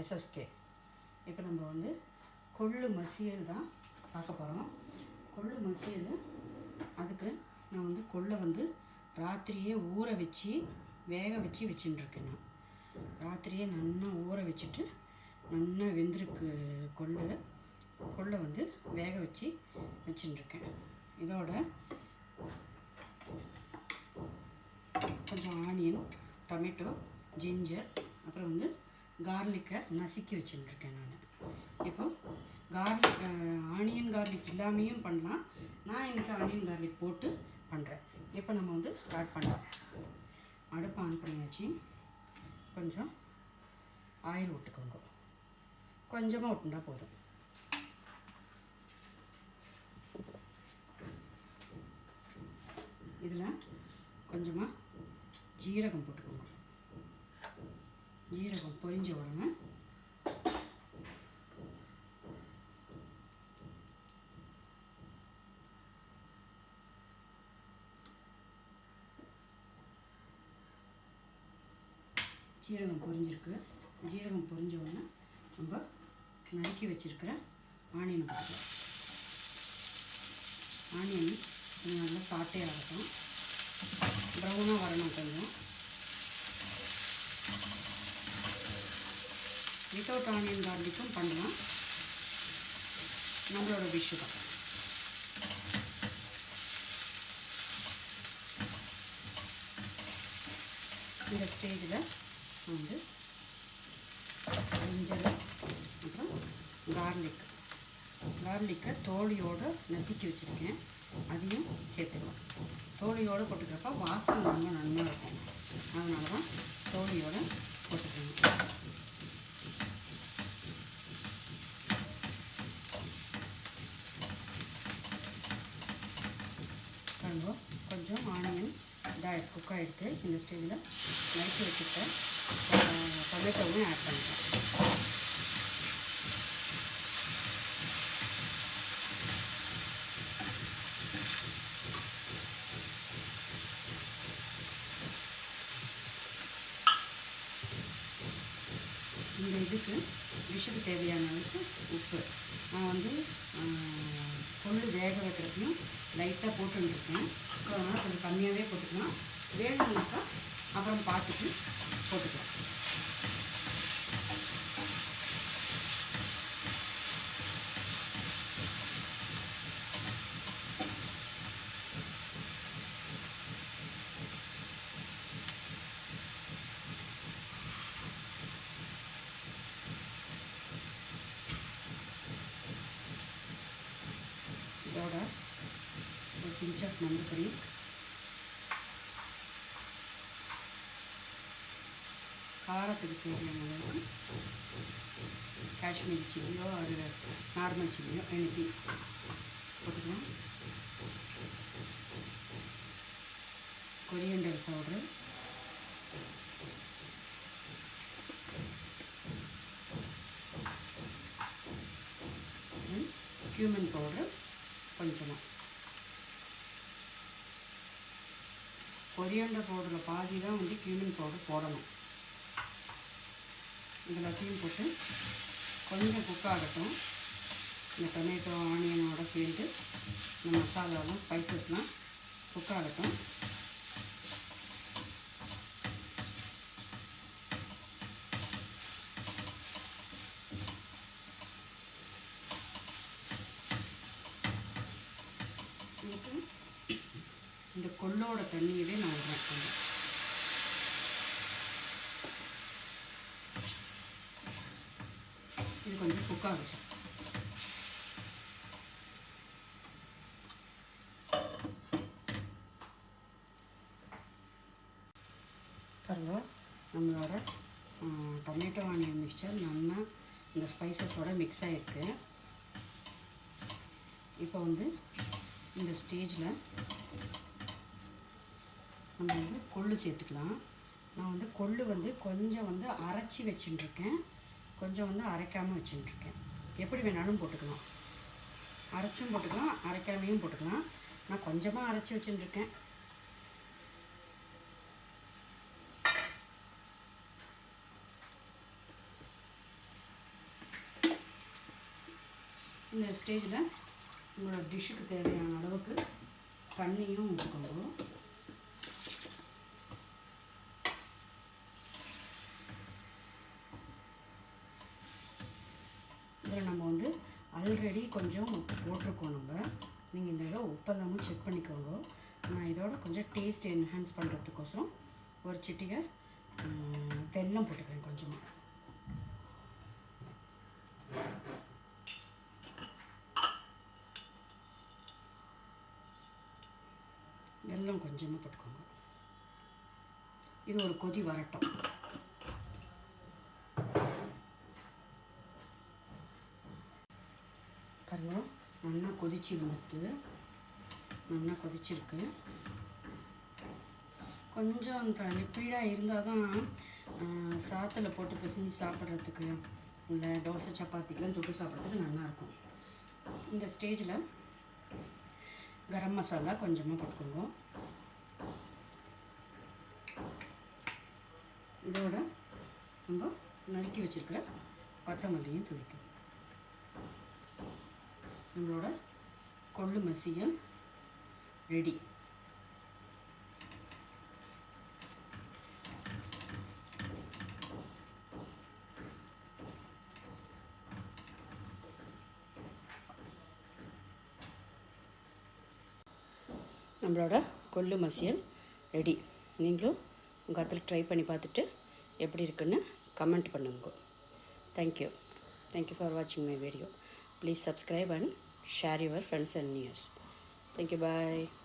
SSK இப்போ நம்ம வந்து கொள்ளு மசியல் தான் பார்க்க போகிறோம் கொள்ளு மசியல் அதுக்கு நான் வந்து கொள்ளை வந்து ராத்திரியே ஊற வச்சு வேக வச்சு வச்சுட்டுருக்கேன் நான். ராத்திரியே நல்லா ஊற வச்சுட்டு நல்லா வெந்திருக்கு கொள்ளு. கொள்ளை வந்து வேக வச்சு வச்சுட்டுருக்கேன். இதோட கொஞ்சம் ஆனியன் டொமேட்டோ ஜிஞ்சர் அப்புறம் வந்து கார்லிக்கை நசுக்கி வச்சுட்டுருக்கேன் நான். இப்போ கார்லிக் ஆனியன் கார்லிக் இல்லாமையும் பண்ணலாம். நான் இன்றைக்கி ஆனியன் கார்லிக் போட்டு பண்ணுறேன் இப்போ நம்ம வந்து ஸ்டார்ட் பண்ணலாம். அடுப்பு ஆன் பண்ணியாச்சு. கொஞ்சம் ஆயில் விட்டுக்கோங்க. கொஞ்சமாக விட்டுண்டா போதும். இதில் கொஞ்சமாக ஜீரகம் போட்டுக்கோங்க. ஜீரகம் பொரிஞ்ச உடனே ஜீரகம் பொரிஞ்சிருக்கு ஜீரகம் பொரிஞ்ச உடனே நம்ம நறுக்கி வச்சுருக்கிற ஆனியன் போட்டுக்கலாம் ஆனியன் கொஞ்சம் நல்லா சாட்டையாக இருக்கும் ப்ரௌனாக வரணும் கொஞ்சம் வித்தவுட் ஆனியன் கார்லிக்கும் பண்ணலாம். நம்மளோட விஷு தான் இந்த ஸ்டேஜில் வந்து ஜிஞ்சர் அப்புறம் கார்லிக் கார்லிக்கை தோழியோடு நசுக்கி வச்சுருக்கேன். அதையும் சேர்த்துக்கலாம். தோழியோடு போட்டுக்கிறப்ப வாசனை ரொம்ப நன்மையாக இருக்கும். அதனால தான் தோழியோடு போட்டுக்கணும் பாருங்க கொஞ்சம் ஆனியன் நல்லா குக் ஆகிருக்கு இந்த ஸ்டேஜில் நறுக்கி வச்சுட்டு டொமேட்டோவும் ஆட் பண்ணிட்டேன் இந்த இதுக்கு டிஷ்ஷுக்கு தேவையான அளவுக்கு உப்பு. நான் வந்து கொள்ளு வேக வைக்கிறதையும் லைட்டாக போட்டுருக்கேன் ஸோ அதனால் கொஞ்சம் கம்மியாகவே போட்டுக்கலாம். வேணும்னாக்கா அப்புறம் பார்த்துட்டு போட்டுக்கலாம். பவுடர் ஒரு பிஞ்ச் ஆஃப் மஞ்சள் பொடி காரத்துக்கு தேவையான அளவுக்கு காஷ்மீர் சில்லியோ அது நார்மல் சில்லியோ எனக்கு போட்டுக்கலாம். கொரியண்டர் பவுடர் cumin பவுடர் பண்ணிக்கணும். கொரியாண்டர் பவுடரில் பாதி தான் வந்து cumin பவுடர் போடணும். இது எல்லாத்தையும் போட்டு கொஞ்சம் குக் ஆகட்டும். இந்த டொமேட்டோ ஆனியனோட சேர்ந்து இந்த மசாலாவும் ஸ்பைசஸ்லாம் குக் ஆகட்டும் இதுக்கு இந்த கொள்ளோட தண்ணியவே நான் விடுறேன் கொஞ்சம் இது கொஞ்சம் குக் ஆகட்டும். நம்மளோட டொமேட்டோ ஆனியன் மிக்சர் நல்லா இந்த ஸ்பைசஸோட மிக்ஸ் ஆகிருக்கு இப்போ வந்து இந்த ஸ்டேஜில் நம்ம வந்து கொள்ளு சேர்த்துக்கலாம். நான் வந்து கொள்ளு வந்து கொஞ்சம் வந்து அரைச்சி வச்சுட்டுருக்கேன். கொஞ்சம் வந்து அரைக்காமல் வச்சுட்டுருக்கேன். எப்படி வேணாலும் போட்டுக்கலாம். அரைச்சும் போட்டுக்கலாம் அரைக்காமையும் போட்டுக்கலாம். நான் கொஞ்சமாக அரைச்சி வச்சுட்டுருக்கேன். இந்த ஸ்டேஜில் உங்களோட டிஷ்ஷுக்கு தேவையான அளவுக்கு தண்ணியும் ஊற்றுக்கணும் ஆல்ரெடி கொஞ்சம் போட்டிருக்கோம் நம்ம. நீங்கள் இந்த இடம் உப்பெல்லாமும் செக் பண்ணிக்கோங்க. நான் இதோட கொஞ்சம் டேஸ்ட் என்ஹான்ஸ் பண்ணுறதுக்கோசரம் ஒரு சிட்டிகை வெல்லம் போட்டுக்கிறேன் கொஞ்சமாக வெல்லம் கொஞ்சமாக போட்டுக்கோங்க. இது ஒரு கொதி வரட்டும் பாருங்க நல்லா கொதிச்சு வந்துட்டு நல்லா கொதிச்சிருக்கு. கொஞ்சம் அந்த லிக்விடாக இருந்தால் தான் சாத்தில் போட்டு பிசைஞ்சு சாப்பிட்றதுக்கு இல்லை தோசை சப்பாத்திக்கெலாம் தொட்டு சாப்பிட்றதுக்கு நல்லாயிருக்கும். இந்த ஸ்டேஜில் கரம் மசாலா கொஞ்சமாக போட்டுக்கோங்க. இதோட நம்ம நறுக்கி வச்சுருக்கிற கொத்தமல்லியும் துளிக்கும் நம்மளோட கொள்ளு மசியம். ரெடி. நம்மளோட கொள்ளு மசியல் ரெடி. நீங்களும் உங்கள் அத்தில் ட்ரை பண்ணி பார்த்துட்டு எப்படி இருக்குன்னு கமெண்ட் பண்ணுங்க. Thank you thank you for வாட்சிங் my video please subscribe and share your friends and news. Thank you. Bye.